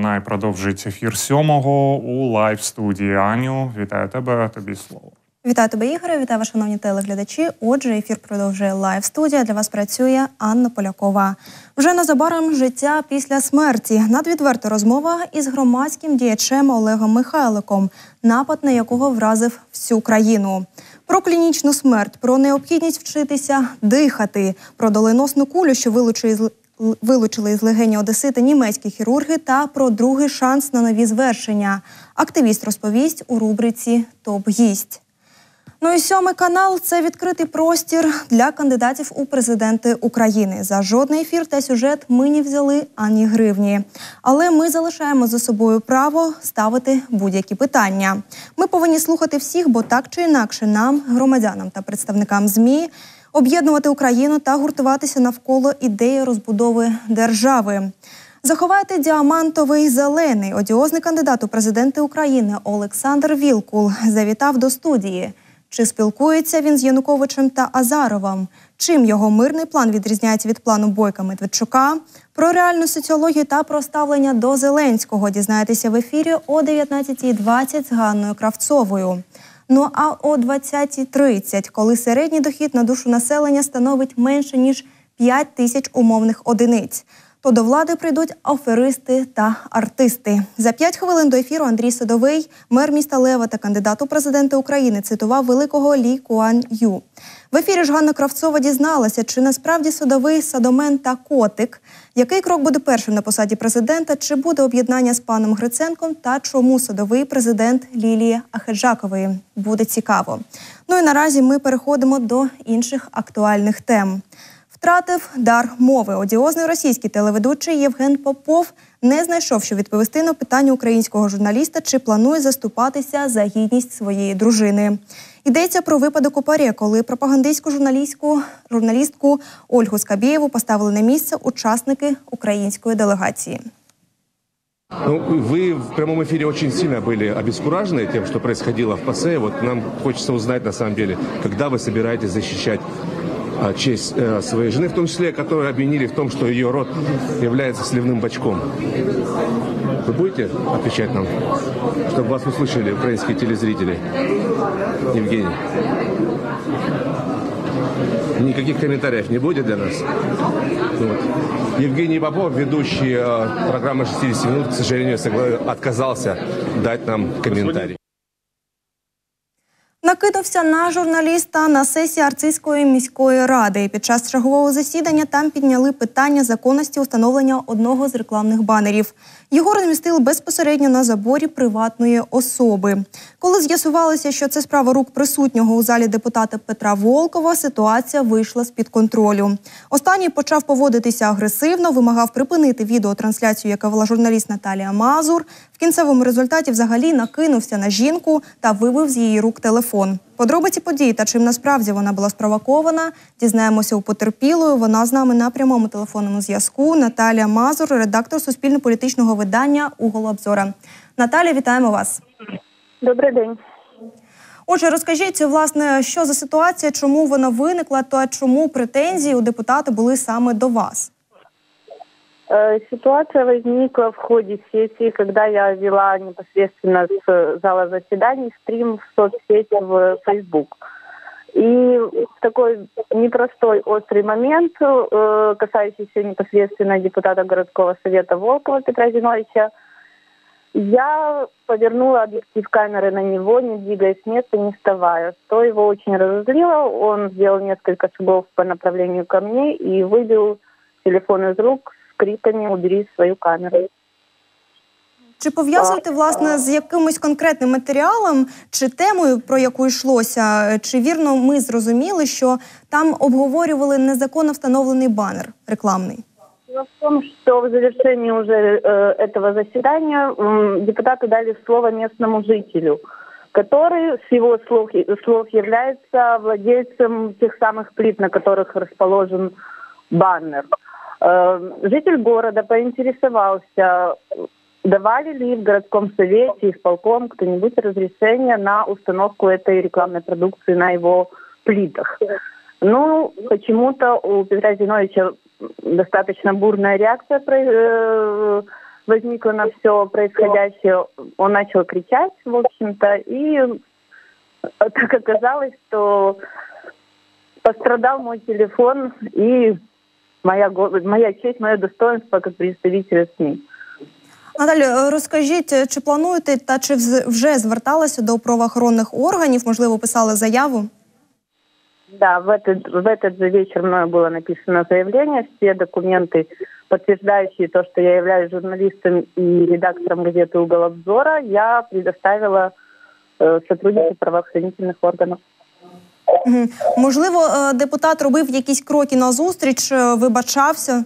Вона і продовжить ефір сьомого у лайв студії. Аню, вітаю тебе. Тобі слово. Вітаю тебе, Ігоре, вітаю шановні телеглядачі. Отже, ефір продовжує лайв студія. Для вас працює Анна Полякова. Вже незабаром життя після смерті. Надвідверта розмова із громадським діячем Олегом Михайликом, напад на якого вразив всю країну. Про клінічну смерть, про необхідність вчитися дихати, про доленосну кулю, що вилучили вилучили із легені Одесити німецькі хірурги, та про другий шанс на нові звершення. Активіст розповість у рубриці Топ гість. Ну і сьомий канал це відкритий простір для кандидатів у президенти України. За жодний ефір та сюжет ми не взяли ані гривні. Але ми залишаємо за собою право ставити будь-які питання. Ми повинні слухати всіх, бо так чи інакше нам, громадянам та представникам змі, об'єднувати Україну та гуртуватися навколо ідеї розбудови держави. Заховайте діамантовий зелений одіозний кандидат у президенти України Олександр Вілкул завітав до студії. Чи спілкується він з Януковичем та Азаровим? Чим його мирний план відрізняється від плану Бойка Медведчука? Про реальну соціологію та про ставлення до Зеленського дізнаєтеся в ефірі о 19.20 з Ганною Кравцовою. Ну а о 20.30, коли середній дохід на душу населення становить менше ніж 5 тисяч умовних одиниць то до влади прийдуть аферисти та артисти. За п'ять хвилин до ефіру Андрій Садовий, мер міста Лева та кандидат у президенти України, цитував великого Лі Куан Ю. В ефірі ж Ганна Кравцова дізналася, чи насправді садовий садомен та котик. Який крок буде першим на посаді президента? Чи буде об'єднання з паном Гриценком? Та чому садовий президент Лілії Ахеджакової буде цікаво? Ну і наразі ми переходимо до інших актуальних тем Втратив дар мови. Одіозний російський телеведучий Євген Попов не знайшов, що відповісти на питання українського журналіста, чи планує заступатися за гідність своєї дружини. Йдеться про випадок у парі, коли пропагандистську журналістку журналістку Ольгу Скабєєву поставили на місце учасники української делегації. Ну, вы в прямом эфире очень сильно были обескуражены тем, что происходило в ПАСЕ. Вот нам хочется узнать, на самом деле, когда вы собираетесь защищать а, честь э, своей жены, в том числе, которую обвинили в том, что ее род является сливным бачком. Вы будете отвечать нам, чтобы вас услышали украинские телезрители? Евгений. Никаких комментариев не будет для нас. Вот. Евгений Попов, ведущий э, программы 60 минут, к сожалению, отказался дать нам комментарий. Накидався на журналіста на сесії Арцизької міської ради. Під час чергового засідання там підняли питання законності установлення одного з рекламних банерів. Його розмістили безпосередньо на заборі приватної особи. Коли з'ясувалося, що це справа рук присутнього у залі депутата Петра Волкова, ситуація вийшла з під контролю. Останній почав поводитися агресивно, вимагав припинити відеотрансляцію, яка вела журналіст Наталія Мазур. В кінцевому результаті взагалі накинувся на жінку та вибив з її рук телефон. Подробиці події та чим насправді вона була спровокована, дізнаємося у потерпілої. Вона з нами на прямому телефонному зв'язку. Наталія Мазур, редактор суспільно-політичного видання «Уголобзора». Наталія, вітаємо вас. Добрий день. Отже, розкажіть, власне, що за ситуація, чому вона виникла, та чому претензії у депутата були саме до вас? Э, ситуация возникла в ходе сессии, когда я вела непосредственно с зала заседаний стрим в соцсети в Facebook. И в такой непростой, острый момент, э, касающийся непосредственно депутата городского совета Волкова Петра Зиновича, я повернула объектив камеры на него, не двигаясь с места, не вставая. Что его очень разозлило, он сделал несколько шагов по направлению ко мне и выбил телефон из рук криками убери свою камеру. Чи пов'язуєте власне з якимось конкретним матеріалом чи темою, про яку йшлося? Чи вірно ми зрозуміли, що там обговорювали незаконно встановлений банер рекламний? Дело в том, что в завершении уже э, этого заседания э, депутаты дали слово местному жителю, который, с его слов, слов является владельцем тех самых плит, на которых расположен баннер. Эм, Житель города поинтересовался, давали ли в городском совете, исполком кто-нибудь разрешение на установку этой рекламной продукции на его плитах. Ну, почему-то у Петра Зиновича достаточно бурная реакция э, возникло на все происходящее, он начал кричать, в общем-то, и так оказалось, что пострадал мой телефон и моя, моя честь, мое достоинство как представителя СМИ. Наталі, розкажіть, чи плануєте та чи вже зверталися до правоохоронних органів? Можливо, писали заяву? Да, в этот, в этот же вечер мною было написано заявление, все документы, подтверждающие то, что я являюсь журналистом и редактором газеты «Угол обзора», я предоставила э, сотрудникам правоохранительных органов. Угу. Можливо, е, депутат робив якісь кроки назустріч, е, вибачався?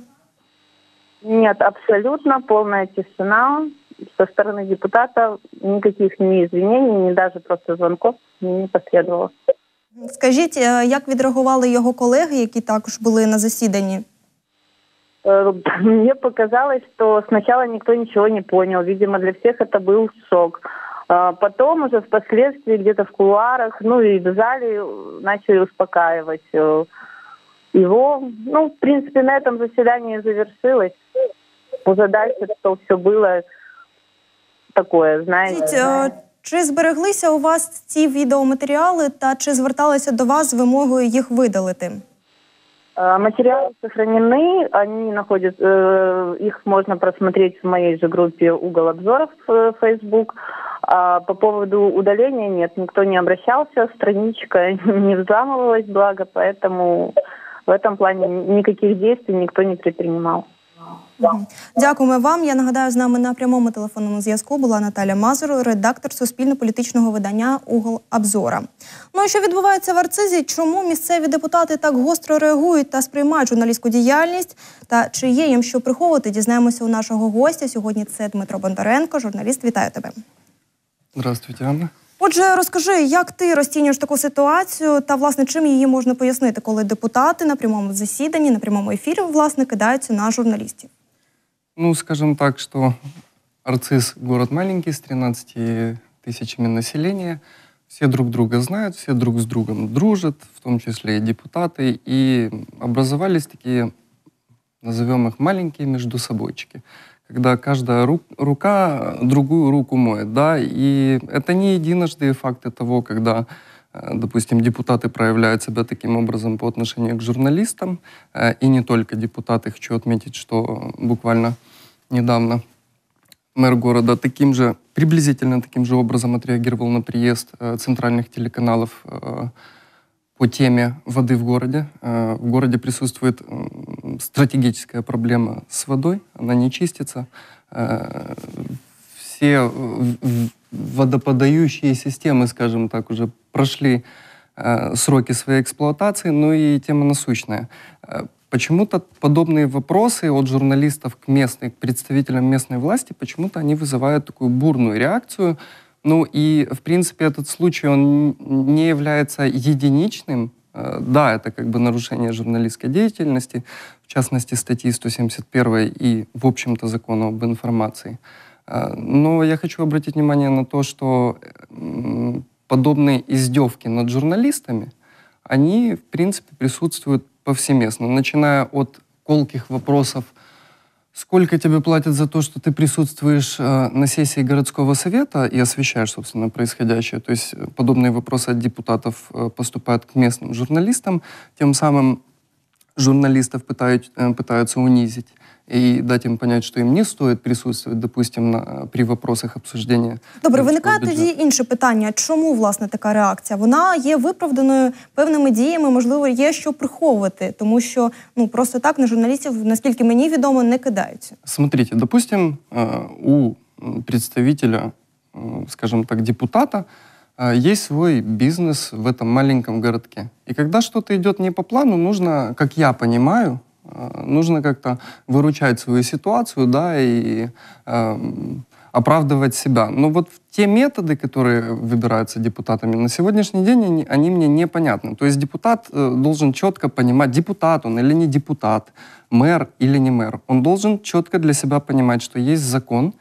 Нет, абсолютно полная тишина со стороны депутата. Никаких ни извинений, ни даже просто звонков не последовало. Скажіть, е, як відреагували його колеги, які також були на засіданні? Э, Мне показалось, что сначала никто ничего не понял. Видимо, для всех это был шок. А Потом уже впоследствии где-то в кулуарах, ну и в зале начали успокаивать э, его. Ну, в принципе, на этом заседание завершилось. Уже дальше, что все было такое, Скажіть, знаете. е, чи збереглися у вас ці відеоматеріали та чи зверталися до вас з вимогою їх видалити? Э, Материалы сохранены, они находятся, э, их можно просмотреть в моей же группе «Угол обзоров» в э, Facebook. А по поводу удаления нет, никто не обращался, страничка не взламывалась, благо, поэтому в этом плане никаких действий никто не предпринимал. Мгм. Дякуємо вам. Я нагадаю, з нами на прямому телефонному зв'язку була Наталя Мазур, редактор суспільно-політичного видання Угол Абзора. Ну і що відбувається в Арцизі? Чому місцеві депутати так гостро реагують та сприймають журналістську діяльність? Та чи є їм що приховувати? Дізнаємося у нашого гостя. Сьогодні це Дмитро Бондаренко, журналіст. Вітаю тебе. Здравствуйте, Анна. Отже, розкажи, як ти розцінюєш таку ситуацію, та власне чим її можна пояснити, коли депутати на прямому засіданні, на прямому ефірі власне кидаються на журналістів? Ну, скажем так, что Арцис – город маленький, с 13 тысячами населения. Все друг друга знают, все друг с другом дружат, в том числе и депутаты. И образовались такие, назовем их маленькие междусобойчики, когда каждая ру- рука другую руку моет, да, и это не единожды факты того, когда э, допустим, депутаты проявляют себя таким образом по отношению к журналистам, э, и не только депутаты. Хочу отметить, что буквально недавно мэр города таким же, приблизительно таким же образом отреагировал на приезд э, центральных телеканалов по теме воды в городе. Э, В городе присутствует стратегическая проблема с водой, она не чистится. Э, Все э, водоподающие системы, скажем так, уже прошли сроки своей эксплуатации, ну и тема насущная. Почему-то подобные вопросы от журналистов к местной, к представителям местной власти, почему-то они вызывают такую бурную реакцию. Ну и, в принципе, этот случай, он не является единичным. Э, Да, это как бы нарушение журналистской деятельности, в частности, статьи 171 и, в общем-то, закона об информации. Э, Но я хочу обратить внимание на то, что подобные издевки над журналистами, они, в принципе, присутствуют повсеместно, начиная от колких вопросов, сколько тебе платят за то, что ты присутствуешь э, на сессии городского совета и освещаешь, собственно, происходящее. То есть э, подобные вопросы от депутатов э, поступают к местным журналистам, тем самым журналистов пытают, э, пытаются унизить и дать им понять, что им не стоит присутствовать, допустим, на, при вопросах обсуждения. Добре, городского виникає бюджета. тоді інше питання. Чому власне така реакція? Вона є виправданою певними діями, можливо, є що приховувати, тому що ну просто так на журналістів, наскільки мені відомо, не кидаються. Смотрите, допустим, э, у м, представителя, м, скажем так, депутата э, Есть свой бизнес в этом маленьком городке. И когда что-то идет не по плану, нужно, как я понимаю, э, нужно как-то выручать свою ситуацию, да, и эм, оправдывать себя. Но вот те методы, которые выбираются депутатами на сегодняшний день, они, они мне непонятны. То есть депутат э, должен четко понимать, депутат он или не депутат, мэр или не мэр. Он должен четко для себя понимать, что есть закон,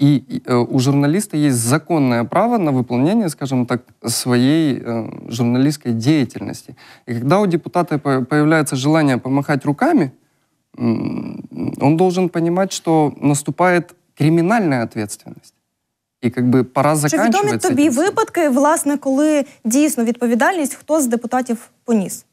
и и, э, у журналиста есть законное право на выполнение, скажем так, своей э, журналистской деятельности. И когда у депутата по- появляется желание помахать руками, м, он должен понимать, что наступает криминальная ответственность. И как бы пора Чи заканчивать відомі с тобі этим всем. випадки, власне, коли дійсно відповідальність хто з депутатів поніс?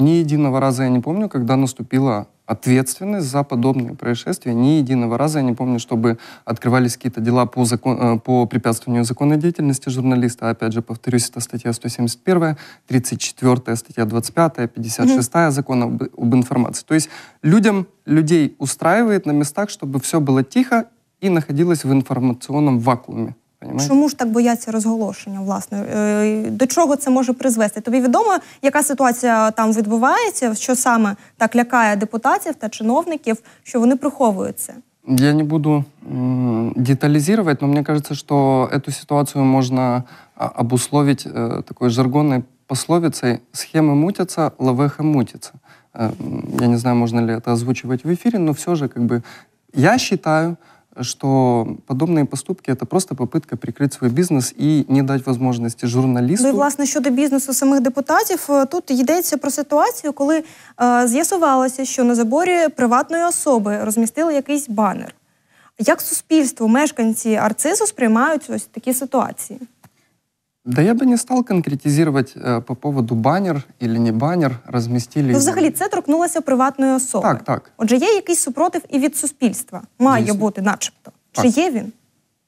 Ни единого раза я не помню, когда наступила ответственность за подобные происшествия. Ни единого раза я не помню, чтобы открывались какие-то дела по, закон, э, по препятствованию законной деятельности журналиста. Опять же, повторюсь, это статья 171, 34 статья 25, 56 закона об, об информации. То есть людям, людей устраивает на местах, чтобы все было тихо и находилось в информационном вакууме. Понимаете? Чому ж так бояться розголошення? Власне, Е, до чого це може призвести? Тобі відомо, яка ситуація там відбувається, що саме так лякає депутатів та чиновників, що вони приховують це? Я не буду м, детализировать, но мне кажется, что эту ситуацию можно а, обусловить э, такой жаргонной пословицей «схемы мутятся, лавеха мутится». Э, м, я не знаю, можно ли это озвучивать в эфире, но все же как бы я считаю, что подобные поступки — это просто попытка прикрыть свой бизнес и не дать возможности журналисту... Ну і власне щодо бізнесу самих депутатів, е, тут йдеться про ситуацію, коли е, з'ясувалося, що на заборі приватної особи розмістили якийсь банер. Як суспільство, мешканці Арцизу сприймають ось такі ситуації? Да я бы не стал конкретизировать э, по поводу банер или не банер, разместили... Ну, взагалі, це торкнулося приватної особи. Так, так. Отже, є якийсь супротив і від суспільства. Має Дійсно. бути, начебто. Чи є він?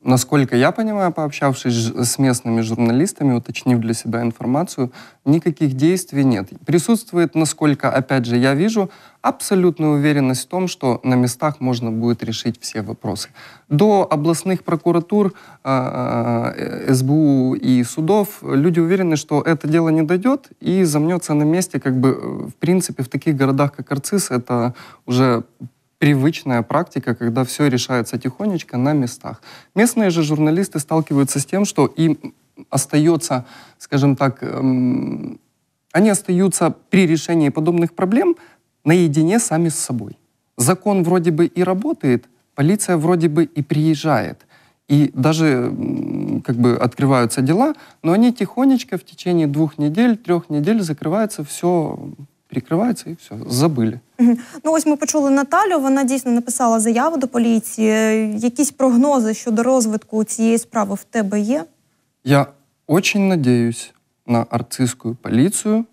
Насколько я понимаю, пообщавшись с местными журналистами, уточнив для себя информацию, никаких действий нет. Присутствует, насколько, опять же, я вижу, абсолютная уверенность в том, что на местах можно будет решить все вопросы. До областных прокуратур, э, э, СБУ и судов люди уверены, что это дело не дойдет и замнется на месте, как бы, э, в принципе, в таких городах, как Арцис, это уже привычная практика, когда все решается тихонечко на местах. Местные же журналисты сталкиваются с тем, что им остается, скажем так, эм, они остаются при решении подобных проблем наедине сами с собой. Закон вроде бы и работает, полиция вроде бы и приезжает. И даже как бы открываются дела, но они тихонечко в течение двух недель, трех недель закрывается, все прикрывается и все, забыли. Мгм. Ну ось ми почули Наталю. Вона дійсно написала заяву до поліції. Е, Якісь прогнози щодо розвитку цієї справи в тебе є? Я очень надеюсь на арцистскую полицию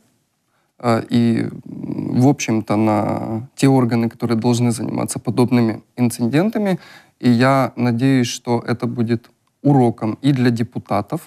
э, и, м, в общем-то, на те органы, которые должны заниматься подобными инцидентами. И я надеюсь, что это будет уроком и для депутатов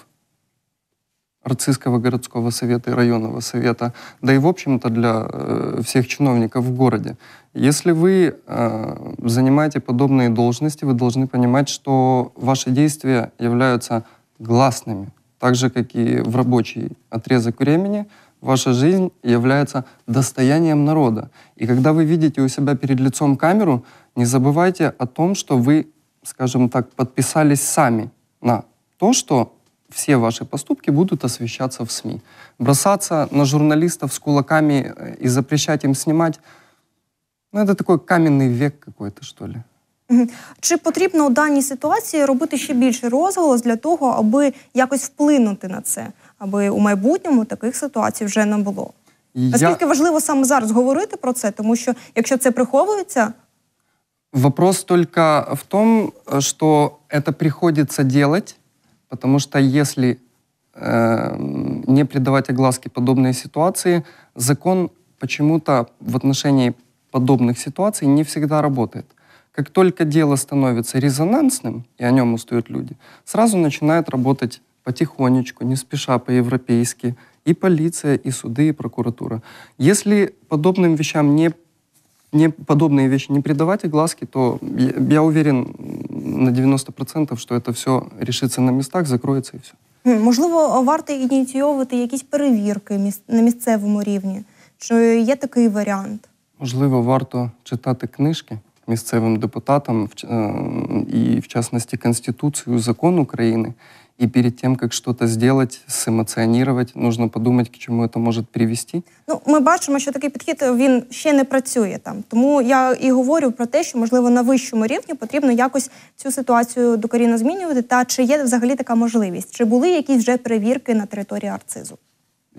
Арцистского городского совета и районного совета, да и, в общем-то, для э, всех чиновников в городе. Если вы э, занимаете подобные должности, вы должны понимать, что ваши действия являются гласными, так же, как и в рабочий отрезок времени, ваша жизнь является достоянием народа. И когда вы видите у себя перед лицом камеру, не забывайте о том, что вы, скажем так, подписались сами на то, что все ваши поступки будут освещаться в СМИ. Бросаться на журналистов с кулаками э, и запрещать им снимать, ну, это такой каменный век какой-то, что ли. Мгм. Чи потрібно у даній ситуації робити ще більший розголос для того, аби якось вплинути на це, аби у майбутньому таких ситуацій вже не було? Я- Наскільки важливо саме зараз говорити про це, тому що якщо це приховується, Вопрос только в том, э, что это приходится делать, потому что если э, не придавать огласке подобные ситуации, закон почему-то в отношении подобных ситуаций не всегда работает. Как только дело становится резонансным, и о нем устают люди, сразу начинает работать потихонечку, не спеша по-европейски, и полиция, и суды, и прокуратура. Если подобным вещам не не, подобные вещи не придавать огласки, то я, я уверен на 90%, что это все решится на местах, закроется и все. можливо, варто ініціювати якісь перевірки міс- на місцевому рівні. Чи є такий варіант? Можливо, варто читати книжки місцевим депутатам, е, і в частности Конституцию, закон України. И перед тем, как что-то сделать, сэмоционировать, нужно подумать, к чему это может привести. Ну, ми бачимо, що такий підхід він ще не працює там. Тому я і говорю про те, що можливо на вищому рівні потрібно якось цю ситуацію докорінно змінювати. Та чи є взагалі така можливість? Чи були якісь вже перевірки на території Арцизу?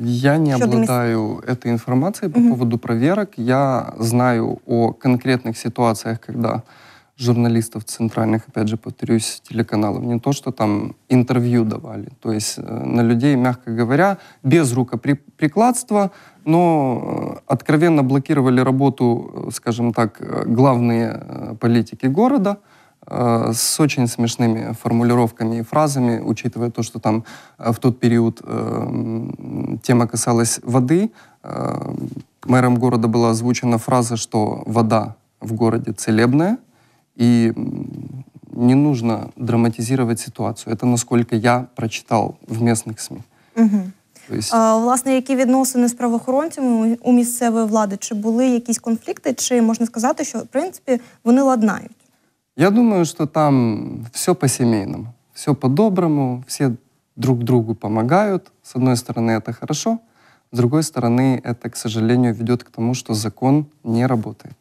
Я не Щодо міс- обладаю этой информацией по поводу проверок. Я знаю о конкретных ситуациях, когда Журналистов центральных, опять же, повторюсь, телеканалов. Не то, что там интервью давали. То есть э, на людей, мягко говоря, без рукоприкладства, но э, откровенно блокировали работу, э, скажем так, главные политики города – с очень смешными формулировками и фразами, учитывая то, что там в тот период э, тема касалась воды. Э, мэром города была озвучена фраза, что вода в городе целебная, и не нужно драматизировать ситуацию. Это насколько я прочитал в местных СМИ. Угу. Есть... А, власне, які відносини з правоохоронцями у місцевої влади? Чи були якісь конфлікти, чи можна сказати, що в принципі вони ладнають? Я думаю, что там все по-семейному, все по-доброму, все друг другу помогают. С одной стороны, это хорошо, с другой стороны, это, к сожалению, ведет к тому, что закон не работает.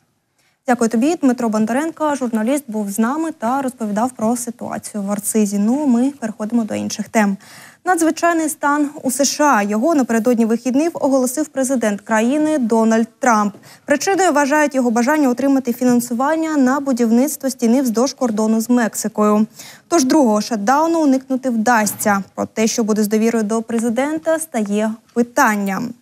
Дякую тобі, Дмитро Бондаренко, журналіст, був з нами та розповідав про ситуацію в Арцизі. Ну, ми переходимо до інших тем. Надзвичайний стан у США його напередодні вихідних оголосив президент країни Дональд Трамп. Причиною вважають його бажання отримати фінансування на будівництво стіни вздовж кордону з Мексикою. Тож другого шатдауну уникнути вдасться. Про те, що буде з довірою до президента, стає питанням.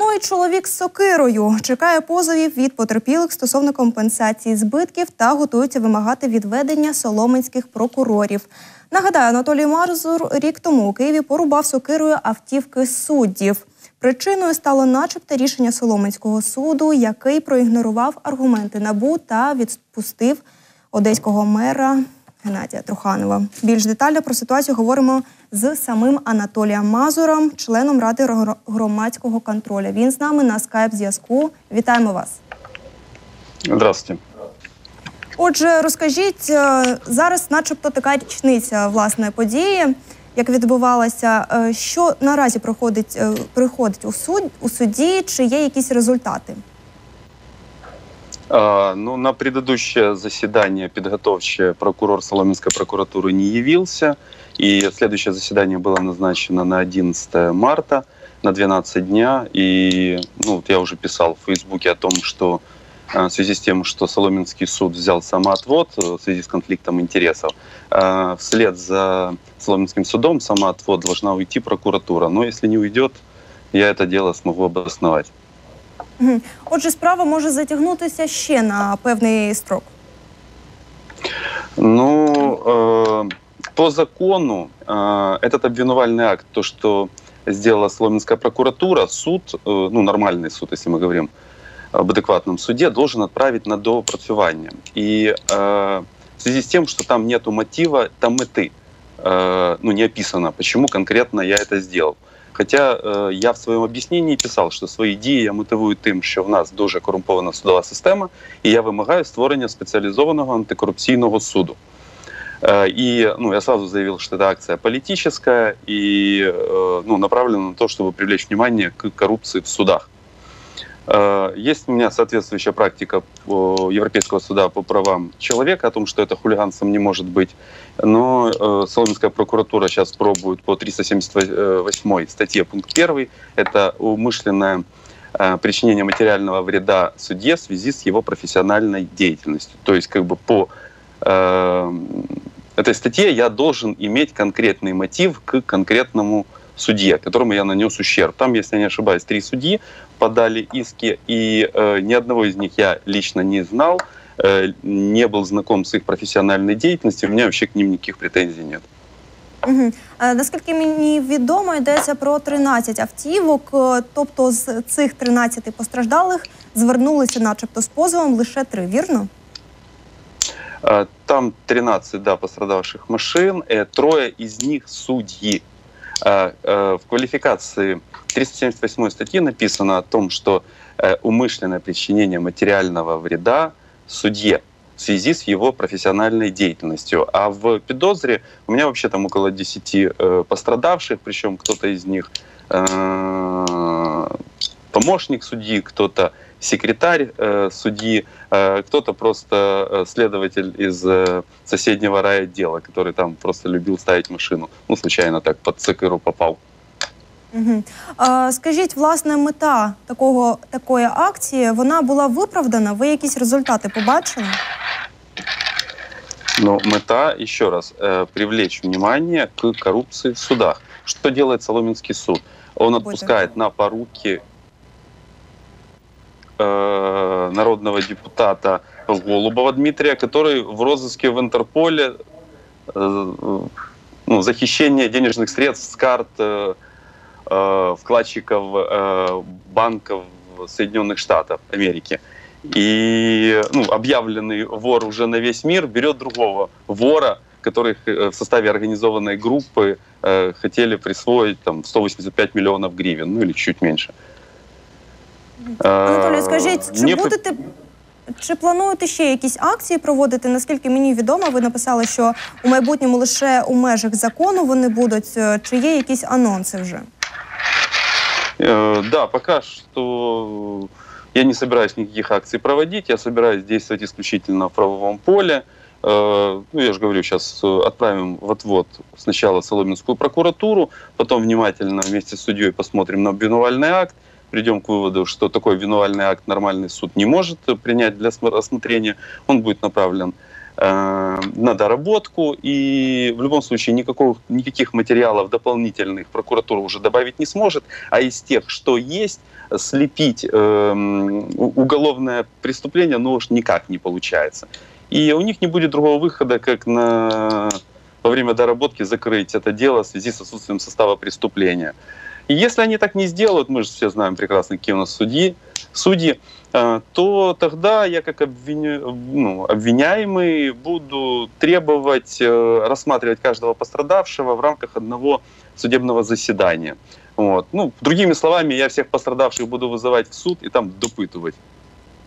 Ну і чоловік з сокирою чекає позовів від потерпілих стосовно компенсації збитків та готується вимагати відведення соломенських прокурорів. Нагадаю, Анатолій Марзур рік тому у Києві порубав сокирою автівки суддів. Причиною стало, начебто, рішення Соломенського суду, який проігнорував аргументи набу та відпустив одеського мера Геннадія Труханова. Більш детально про ситуацію говоримо з самим Анатолієм Мазуром, членом ради громадського контролю. Він з нами на скайп зв'язку. Вітаємо вас. Здравствуйте. Отже, розкажіть е, зараз, начебто, така річниця власне події, як відбувалася, е, що наразі проходить е, приходить у суд у суді, чи є якісь результати? А, ну, на предыдущее заседание подготовчее прокурор Соломенской прокуратуры не явился, и следующее заседание было назначено на 11 марта на 12 дня. И ну, вот я уже писал в Фейсбуке о том, что Э, в связи с тем, что Соломенский суд взял самоотвод э, в связи с конфликтом интересов. Э, вслед за Соломенским судом самоотвод должна уйти прокуратура. Но если не уйдет, я это дело смогу обосновать. Отже, справа може затягнутися ще на певний строк. Ну, э, по закону э, этот обвинувальный акт, то, что сделала Соломенская прокуратура, суд, э, ну, нормальный суд, если мы говорим, в адекватном суде должен отправить на доопрацювання. И э, в связи с тем, что там нету мотива та мети, э, ну не описано, почему конкретно я это сделал. Хотя э, я в своем объяснении писал, що свої дії я мотивую тим, що в нас дуже корумпована судова система, і я вимагаю створення спеціалізованого антикоррупційного суду. И ну, я сразу заявил, что эта акция политическая и ну, направлена на то, чтобы привлечь внимание к коррупции в судах. Э, есть у меня соответствующая практика Европейского суда по правам человека о том, что это хулиганством не может быть. Но э, Соломенская прокуратура сейчас пробует по 378 статье пункт 1. Это умышленное э, причинение материального вреда судье в связи с его профессиональной деятельностью. То есть как бы по э, этой статье я должен иметь конкретный мотив к конкретному судье, которому я нанес ущерб. Там, если я не ошибаюсь, три судьи подали иски, и э, ни одного из них я лично не знал, э, не был знаком с их профессиональной деятельностью, у меня вообще к ним никаких претензий нет. Угу. Наскільки мені відомо, йдеться про 13 автівок. Тобто з цих 13 постраждалих звернулися, начебто, з позовом лише три, вірно? Там 13 да, пострадавших машин, трое из них судьи. В квалификации 378 статьи написано о том, что э, умышленное причинение материального вреда судье в связи с его профессиональной деятельностью. А в Педозре у меня вообще там около 10 э, пострадавших, причем кто-то из них э, помощник судьи, кто-то секретарь э, судьи, э, кто-то просто э, следователь из э, соседнего райотдела, который там просто любил ставить машину. Ну, случайно так под цикеру попал. Угу. А, Скажіть, власне, мета такого такої акції вона була виправдана? Ви якісь результати побачили? Но мета, еще раз, э, привлечь внимание к коррупции в судах. Что делает Соломенский суд? Он Какой отпускает на поруки э, народного депутата Голубова Дмитрия, который в розыске в Интерполе э, ну, за хищение денежных средств с карт э, э, вкладчиков э, банков Соединенных Штатов Америки. И ну, объявленный вор уже на весь мир берет другого вора, который э, в составе организованной группы э, хотели присвоить там 185 миллионов гривен, ну или чуть меньше. Анатолій, Е, скажіть, чи не по- будете чи плануєте ще якісь акції проводити? Наскільки мені відомо, ви написали, що у майбутньому лише у межах закону вони будуть. Е, Чи є якісь анонси вже? Э, Да, пока что я не собираюсь никаких акций проводить, я собираюсь действовать исключительно в правовом поле. Э, Ну, я же говорю, сейчас отправим в отвод сначала в Соломенскую прокуратуру, потом внимательно вместе с судьей посмотрим на обвинувальный акт, придем к выводу, что такой обвинувальный акт нормальный суд не может принять для см- рассмотрения, он будет направлен э, на доработку, и в любом случае никакого, никаких материалов дополнительных прокуратура уже добавить не сможет, а из тех, что есть, слепить у- уголовное преступление, ну уж никак не получается. И у них не будет другого выхода, как на во время доработки закрыть это дело в связи с отсутствием состава преступления. И если они так не сделают, мы же все знаем прекрасно, какие у нас судьи, судьи, э, то тогда я как обвиня- ну, обвиняемый буду требовать э, рассматривать каждого пострадавшего в рамках одного судебного заседания. Вот. Ну, другими словами, я всех пострадавших буду вызывать в суд и там допытывать.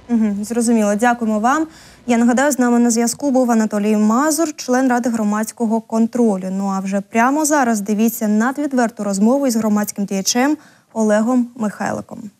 Угу, зрозуміло, дякуємо вам. Я нагадаю, з нами на зв'язку був Анатолій Мазур, член ради громадського контролю. Ну а вже прямо зараз дивіться надвідверту розмову із громадським діячем Олегом Михайликом.